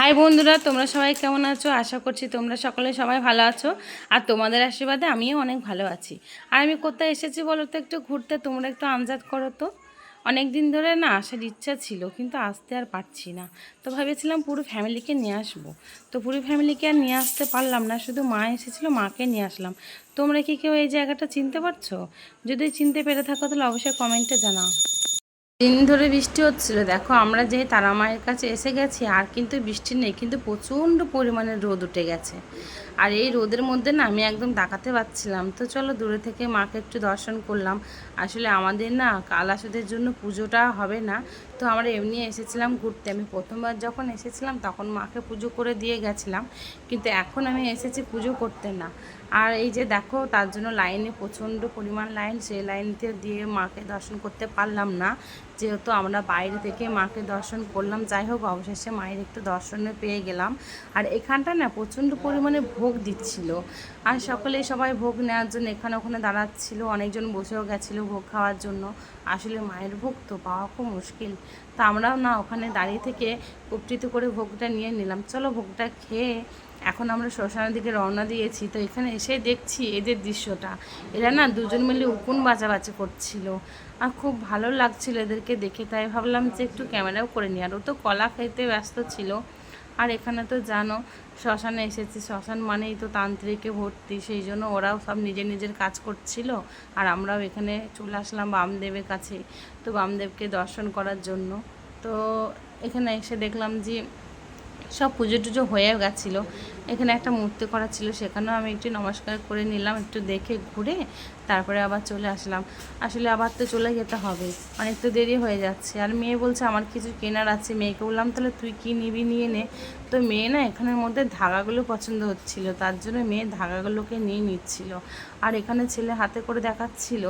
High বন্ধুরা, তোমরা সবাই কেমন আছো? আশা করছি তোমরা সকলে সবাই ভালো আছো। আর তোমাদের আশীর্বাদে আমিও অনেক ভালো আছি। আর আমি কোথায় এসেছি বলো তো একটু ঘুরতে? তোমরা একটু আনজাদ করো তো। অনেক দিন ধরে না আসার ইচ্ছা ছিল, কিন্তু আসতে আর পারছি না। তো ভেবেছিলাম পুরো ফ্যামিলিকে নিয়ে আসব। তো পুরো ফ্যামিলিকে আর নিয়ে আসতে পারলাম না, শুধু মা এসেছিল, মাকে নিয়ে আসলাম। তোমরা কি কেউ এই জায়গাটা চিনতে পারছ? যদি চিনতে পেরে থাকো তাহলে অবশ্যই কমেন্টে জানাও। দিন ধরে বৃষ্টি হচ্ছিল। দেখো, আমরা যে তারা মায়ের কাছে এসে গেছি, আর কিন্তু বৃষ্টি নেই, কিন্তু প্রচণ্ড পরিমাণে রোদ উঠে গেছে। আর এই রোদের মধ্যে না, আমি একদম তাকাতে পারছিলাম। তো চলো, দূরে থেকে মাকে একটু দর্শন করলাম। আসলে আমাদের না কালাসুদের জন্য পুজোটা হবে না। তো আমরা এমনি এসেছিলাম ঘুরতে। আমি প্রথমবার যখন এসেছিলাম, তখন মাকে পুজো করে দিয়ে গেছিলাম। কিন্তু এখন আমি এসেছি পুজো করতে না। আর এই যে দেখো, তার জন্য লাইনে প্রচণ্ড পরিমাণ লাইন, সেই লাইনতে দিয়ে মাকে দর্শন করতে পারলাম না। যেহেতু আমরা বাইরে থেকে মাকে দর্শন করলাম, যাই হোক অবশেষে মায়ের একটু দর্শনে পেয়ে গেলাম। আর এখানটা না প্রচণ্ড পরিমাণে ভোগ দিচ্ছিল। আর সকলেই সবাই ভোগ নেওয়ার জন্য এখানে ওখানে দাঁড়াচ্ছিল, অনেকজন বসেও গেছিল ভোগ খাওয়ার জন্য। আসলে মায়ের ভোগ তো পাওয়া খুব মুশকিল। তা আমরাও না ওখানে দাঁড়িয়ে থেকে উপকৃত করে ভোগটা নিয়ে নিলাম। চলো ভোগটা খেয়ে এখন আমরা শ্মশানের দিকে রওনা দিয়েছি, তো এখানে এসে দেখছি এদের দৃশ্যটা। এরা না দুজন মিলে উকুন বাঁচাবাচি করছিল। আর খুব ভালো লাগছিল এদেরকে দেখে, তাই ভাবলাম যে একটু ক্যামেরাও করে নিই। আর ও তো কলা খাইতে ব্যস্ত ছিল। আর এখানে তো জানো, শ্মশানে এসেছি। শ্মশান মানেই তো তান্ত্রিকে ভর্তি, সেই জন্য ওরাও সব নিজের নিজের কাজ করছিল। আর আমরাও এখানে চলে আসলাম বামদেবের কাছে, তো বামদেবকে দর্শন করার জন্য। তো এখানে এসে দেখলাম যে সব পুজো টুজো হয়ে গেছিল। এখানে একটা মূর্তি করা ছিল, সেখানেও আমি একটু নমস্কার করে নিলাম, একটু দেখে ঘুরে তারপরে আবার চলে আসলাম। আসলে আবার তো চলে যেতে হবে, অনেক তো দেরি হয়ে যাচ্ছে। আর মেয়ে বলছে, আমার কিছু কেনার আছে। মেয়েকে বললাম, তাহলে তুই কি নিবি নিয়ে নে। তো মেয়ে না এখানের মধ্যে ধাগাগুলো পছন্দ হচ্ছিল, তার জন্য মেয়ে ধাগাগুলোকে নিয়ে নিচ্ছিল। আর এখানে ছেলে হাতে করে দেখাচ্ছিল,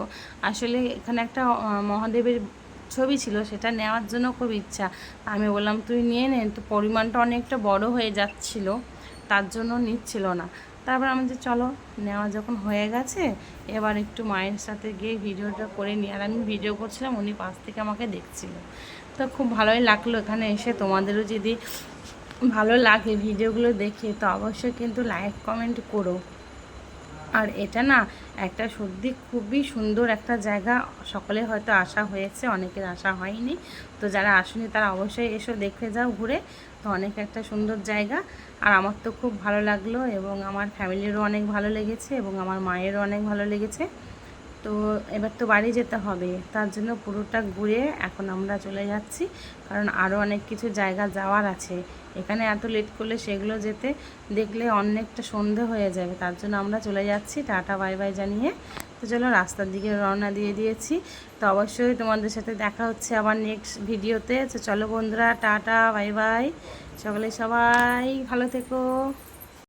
আসলে এখানে একটা মহাদেবের ছবি ছিল, সেটা নেওয়ার জন্য খুব ইচ্ছা। আমি বললাম, তুই নিয়ে নে। তো পরিমাণটা অনেকটা বড় হয়ে যাচ্ছিল, তার জন্য নিচ্ছিল না। তারপর আমি যে চলো, নেওয়া যখন হয়ে গেছে, এবার একটু মায়ের সাথে গিয়ে ভিডিওটা করে নিই। আর আমি ভিডিও করছিলাম, উনি পাশ থেকে আমাকে দেখছিল। তো খুব ভালোই লাগল এখানে এসে, তোমাদেরও যদি ভালো লাগে ভিডিওগুলো দেখে, তো অবশ্যই কিন্তু লাইক, কমেন্ট করো। আর এটা না একটা সত্যি খুবই সুন্দর একটা জায়গা। সকলে হয়তো আসা হয়েছে, অনেকের আসা হয়নি। তো যারা আসেনি তারা অবশ্যই এসো দেখে যাও, ঘুরে। তো অনেক একটা সুন্দর জায়গা। আর আমার তো খুব ভালো লাগল এবং আমার ফ্যামিলিরও অনেক ভালো লেগেছে এবং আমার মায়েরও অনেক ভালো লেগেছে। তো এবার তো বাড়ি যেতে হবে। তার জন্য পুরোটা ঘুরে এখন আমরা চলে যাচ্ছি। কারণ আরও অনেক কিছু জায়গা যাওয়ার আছে। এখানে এত লেট করলে সেগুলো যেতে দেখলে অনেকটা সন্ধে হয়ে যাবে। তার জন্য আমরা চলে যাচ্ছি। টাটা বাই বাই জানিয়ে। তো চলো রাস্তার দিকে রওনা দিয়ে দিয়েছি। তো অবশ্যই তোমাদের সাথে দেখা হচ্ছে আবার নেক্সট ভিডিওতে চলো বন্ধুরা, টাটা বাই বাই সকলে সবাই ভালো থেকো।